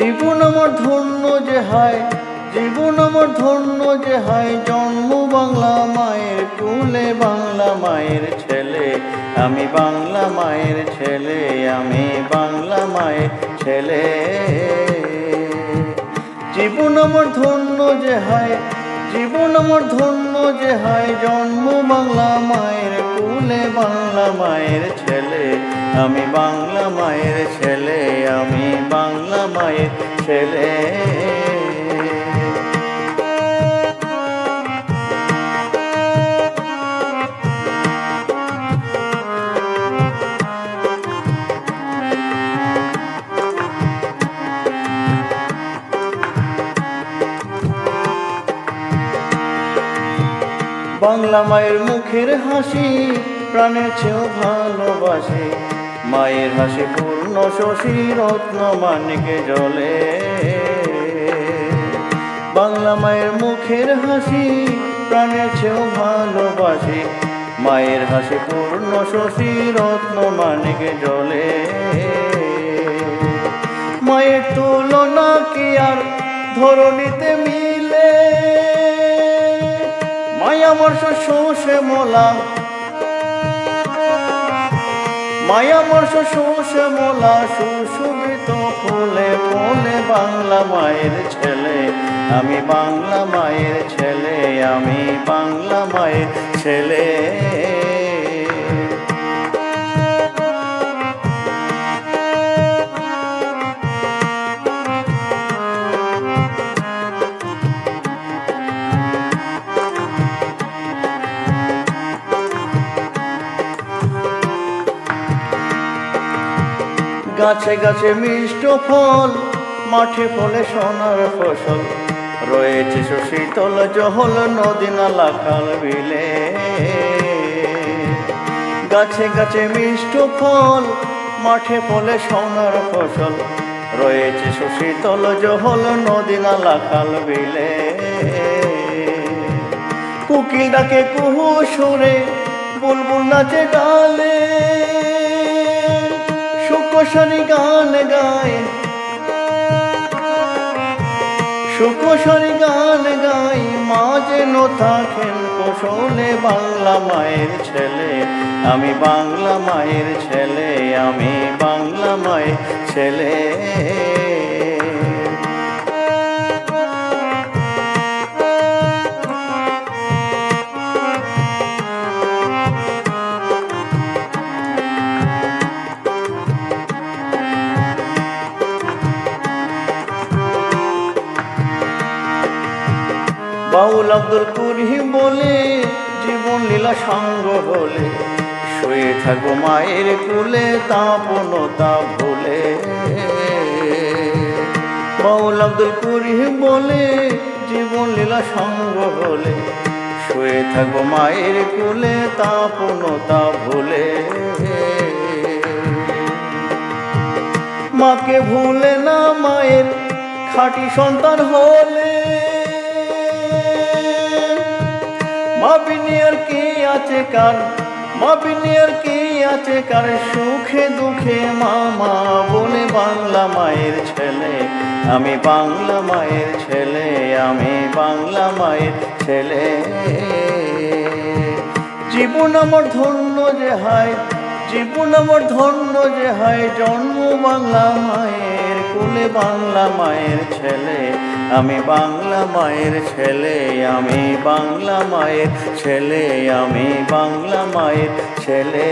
জীবন আমার ধন্য যে হায়, জীবন আমার ধন্য যে হায়, জন্ম বাংলা মায়ের কুলে বাংলা মায়ের ছেলে, আমি বাংলা মায়ের ছেলে, আমি বাংলা মায়ের ছেলে। জীবন আমার ধন্য যে হায়, জীবন আমার ধন্য যে হায়, জন্ম বাংলা মায়ের কুলে বাংলা মায়ের ছেলে, আমি বাংলা মায়ের ছেলে, আমি মায়ের ছেলে। বাংলা মায়ের মুখের হাসি প্রাণের চেয়েও ভালোবাসি। মায়ের হাসি পূর্ণ শশী রত্ন মানিকে জলে। বাংলা মায়ের মুখের হাসি, প্রাণের চেয়েও ভালোবাসি। মায়ের হাসি পূর্ণ শশী রত্ন মানিকে জলে। মায়ের তুলনা কি আর ধরণীতে মিলে? মায়া মর্ষ শোষে মোলা মায়া মর্ষ শোষ মোলা সুশোভিত ফুলে ফুলে বাংলা মায়ের ছেলে। আমি বাংলা মায়ের ছেলে, আমি বাংলা মায়ের ছেলে। গাছে গাছে মিষ্ট ফল, মাঠে ফলে সোনার ফসল। রয়েছে সুশীতল জহল, নদী নালা, খাল বিলে। গাছে গাছে মিষ্ট ফল, মাঠে ফলে সোনার ফসল। রয়েছে সুশীতল জহল, নদী নালা, খাল বিলে। কুকিল ডাকে কুহু সুরে, বুলবুল নাচে ডালে সুকোষণী গান গায়। সুকোষণী গান গাই মা যেন থাকেন কোশলে বাংলা মায়ের ছেলে। আমি বাংলা মায়ের ছেলে, আমি বাংলা মায়ের ছেলে। বাউল আব্দুল কুরহি বলে, জীবন লীলা সঙ্গ হলে শুয়ে থাকব মায়ের কুলে তাপনতা ভুলে। বাউল আব্দুল কুরহি বলে, জীবন লীলা সঙ্গ হলে শুয়ে থাকব মায়ের কুলে তাপনতা ভুলে। মাকে ভুলে না মায়ের খাঁটি সন্তান হলে মা বিনিয়ার কি আছে কার? মবিনিয়ার কি আছে কার? সুখে দুঃখে মামা বলে বাংলা মায়ের ছেলে। আমি বাংলা মায়ের ছেলে, আমি বাংলা মায়ের ছেলে। জীবন আমার ধন্য যে হায় জীবন আমার ধন্য যে হয়, জন্ম বাংলা মায়ের কুলে বাংলা মায়ের ছেলে। আমি বাংলা মায়ের ছেলে, আমি বাংলা মায়ের ছেলে, আমি বাংলা মায়ের ছেলে।